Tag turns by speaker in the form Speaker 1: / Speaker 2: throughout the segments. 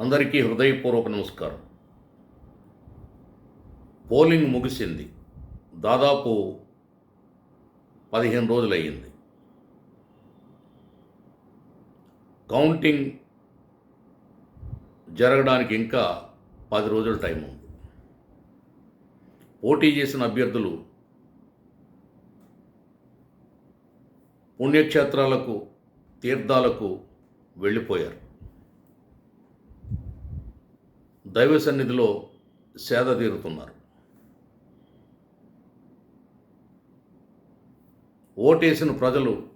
Speaker 1: అందరికీ హృదయపూర్వక నమస్కారం. పోలింగ్ ముగిసింది. దాదాపు పదిహేను రోజులు అయ్యింది కౌంటింగ్ జరగడానికి ఇంకా పది రోజుల టైం ఉంది పోటీ చేసిన అభ్యర్థులు పుణ్యక్షేత్రాలకు తీర్థాలకు వెళ్ళిపోయారు. దైవ సన్నిధిలో సేద తీరుతున్నారు. ఓటేసిన ప్రజలు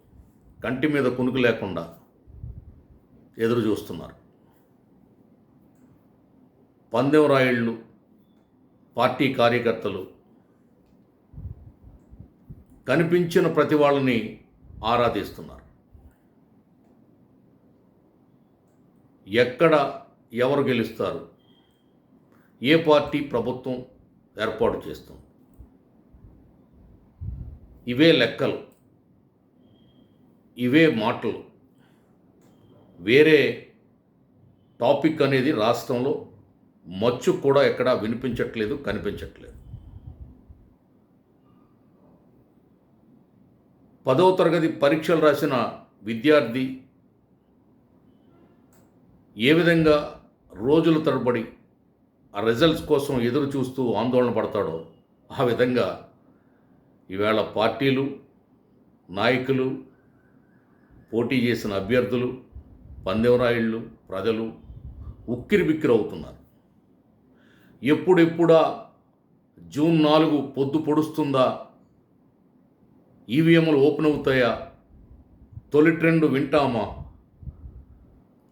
Speaker 1: కంటి మీద కునుకు లేకుండా ఎదురు చూస్తున్నారు. పందెం రాయిళ్ళు పార్టీ కార్యకర్తలు కనిపించిన ప్రతి వాళ్ళని ఆరాధిస్తున్నారు ఎక్కడ ఎవరు గెలుస్తారు? ఏ పార్టీ ప్రభుత్వం ఏర్పాటు చేస్తుంది? ఇవే లెక్కలు. ఇవే మాటలు. వేరే టాపిక్ అనేది రాష్ట్రంలో మచ్చు కూడా ఎక్కడా వినిపించట్లేదు కనిపించట్లేదు. పదవ తరగతి పరీక్షలు రాసిన విద్యార్థి ఏ విధంగా రోజుల తరబడి ఆ రిజల్ట్స్ కోసం ఎదురు చూస్తూ ఆందోళన పడతాడో ఆ విధంగా ఈవేళ పార్టీలు నాయకులు పోటీ చేసిన అభ్యర్థులు పందెవరాయిళ్ళు ప్రజలు ఉక్కిరి బిక్కిరి అవుతున్నారు. ఎప్పుడెప్పుడా జూన్ నాలుగు పొద్దు పొడుస్తుందా? ఈవీఎంలు ఓపెన్ అవుతాయా? తొలి ట్రెండ్ వింటామా?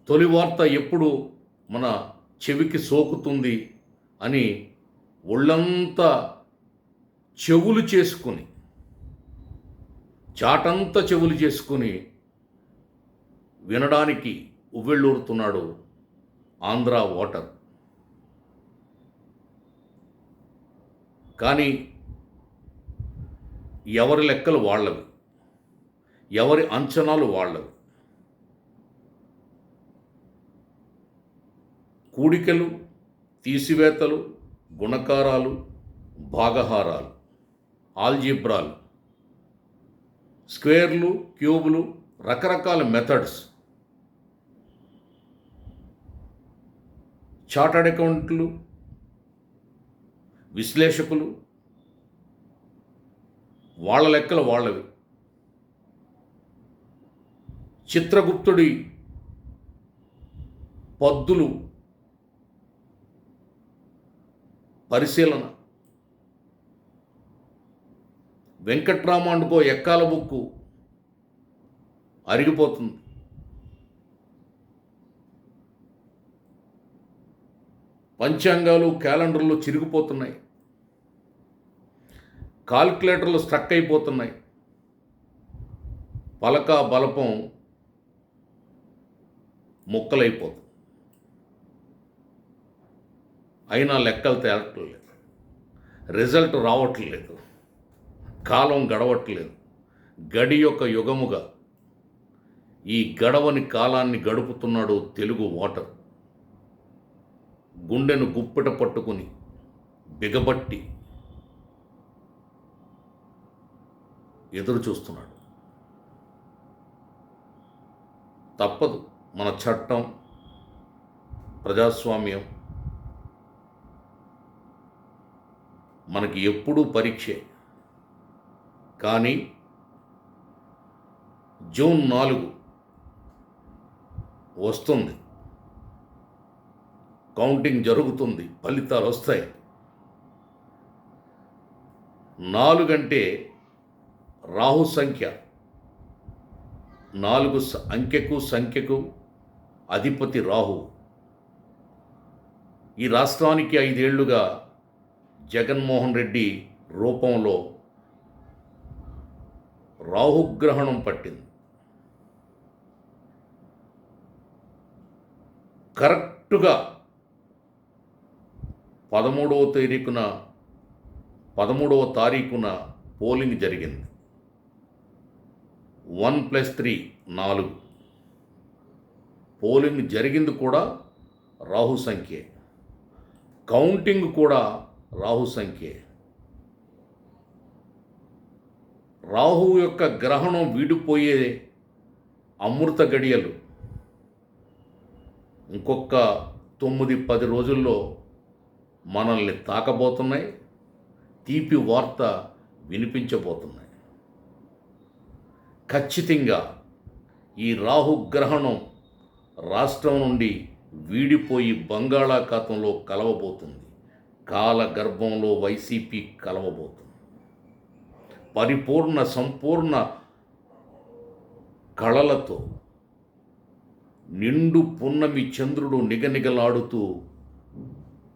Speaker 1: తొలి వార్త ఎప్పుడు మన చెవికి సోకుతుంది అని ఒళ్ళంతా చెవులు చేసుకుని చాటంతా చెవులు చేసుకుని వినడానికి ఉవ్వెళ్ళూరుతున్నాడు ఆంధ్ర ఓటర్ కానీ ఎవరి లెక్కలు వాళ్ళవి? ఎవరి అంచనాలు వాళ్ళవి? కూడికలు తీసివేతలు గుణకారాలు భాగహారాలు ఆల్జిబ్రాలు స్క్వేర్లు క్యూబులు రకరకాల మెథడ్స్. చార్టర్డ్ అకౌంట్లు విశ్లేషకులు వాళ్ళ లెక్కలు వాళ్ళవి. చిత్రగుప్తుడి పద్దులు పరిశీలన. వెంకట్రామాండుకో ఎక్కాల బుక్కు అరిగిపోతుంది. పంచాంగాలు క్యాలెండర్లు చిరిగిపోతున్నాయి. కాల్కులేటర్లు స్ట్రక్ అయిపోతున్నాయి. పలక బలపం ముక్కలైపోతుంది. అయినా లెక్కలు తేలట్లేదు. రిజల్ట్ రావట్లేదు. కాలం గడవట్లేదు. గడి యొక్క యుగముగా ఈ గడవని కాలాన్ని గడుపుతున్నాడు తెలుగు ఓటర్ గుండెను గుప్పిట పట్టుకుని బిగబట్టి ఎదురు చూస్తున్నాడు. తప్పదు. మన చట్టం ప్రజాస్వామ్యం మనకి ఎప్పుడూ పరీక్షే. కానీ జూన్ నాలుగు వస్తుంది. కౌంటింగ్ జరుగుతుంది ఫలితాలు వస్తాయి. నాలుగంటే రాహు సంఖ్య. నాలుగు అంకెకు సంఖ్యకు అధిపతి రాహు. ఈ రాష్ట్రానికి ఐదేళ్ళుగా జగన్మోహన్ రెడ్డి రూపంలో రాహుగ్రహణం పట్టింది. కరెక్టుగా పదమూడవ తారీఖున పదమూడవ తారీఖున పోలింగ్ జరిగింది. వన్ ప్లస్ త్రీ నాలుగు. పోలింగ్ జరిగింది కూడా రాహు సంఖ్యే. కౌంటింగ్ కూడా రాహు సంఖ్యే. రాహు యొక్క గ్రహణం వీడిపోయే అమృత గడియలు. ఇంకొక తొమ్మిది పది రోజుల్లో మనల్ని తాకబోతున్నాయి తీపి వార్త వినిపించబోతున్నాయి. ఖచ్చితంగా ఈ రాహుగ్రహణం రాష్ట్రం నుండి వీడిపోయి బంగాళాఖాతంలో కలవబోతుంది. కాల గర్భంలో వైసీపీ కలవబోతుంది. పరిపూర్ణ సంపూర్ణ కళలతో నిండు పున్నమి చంద్రుడు నిగనిగలాడుతూ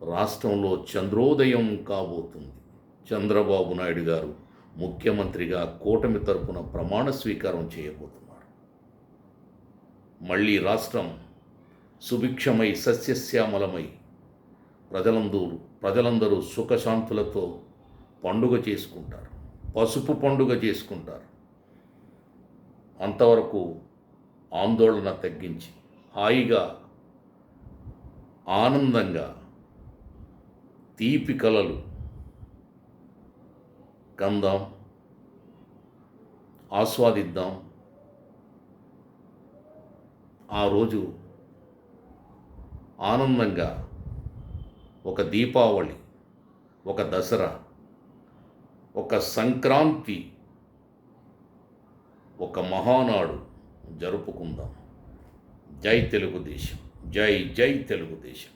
Speaker 1: రాష్ట్రంలో చంద్రోదయం కాబోతుంది. చంద్రబాబు నాయుడు గారు ముఖ్యమంత్రిగా కూటమి తరపున ప్రమాణ స్వీకారం చేయబోతున్నారు. మళ్ళీ రాష్ట్రం సుభిక్షమై సస్యశ్యామలమై ప్రజలందరూ ప్రజలందరూ సుఖశాంతులతో పండుగ చేసుకుంటారు. పసుపు పండుగ చేసుకుంటారు. అంతవరకు ఆందోళన తగ్గించి హాయిగా ఆనందంగా తీపి కలలు కందాం ఆస్వాదిద్దాం. ఆ రోజు ఆనందంగా ఒక దీపావళి ఒక దసరా ఒక సంక్రాంతి ఒక మహానాడు జరుపుకుందాం. జై తెలుగుదేశం. జై జై తెలుగుదేశం.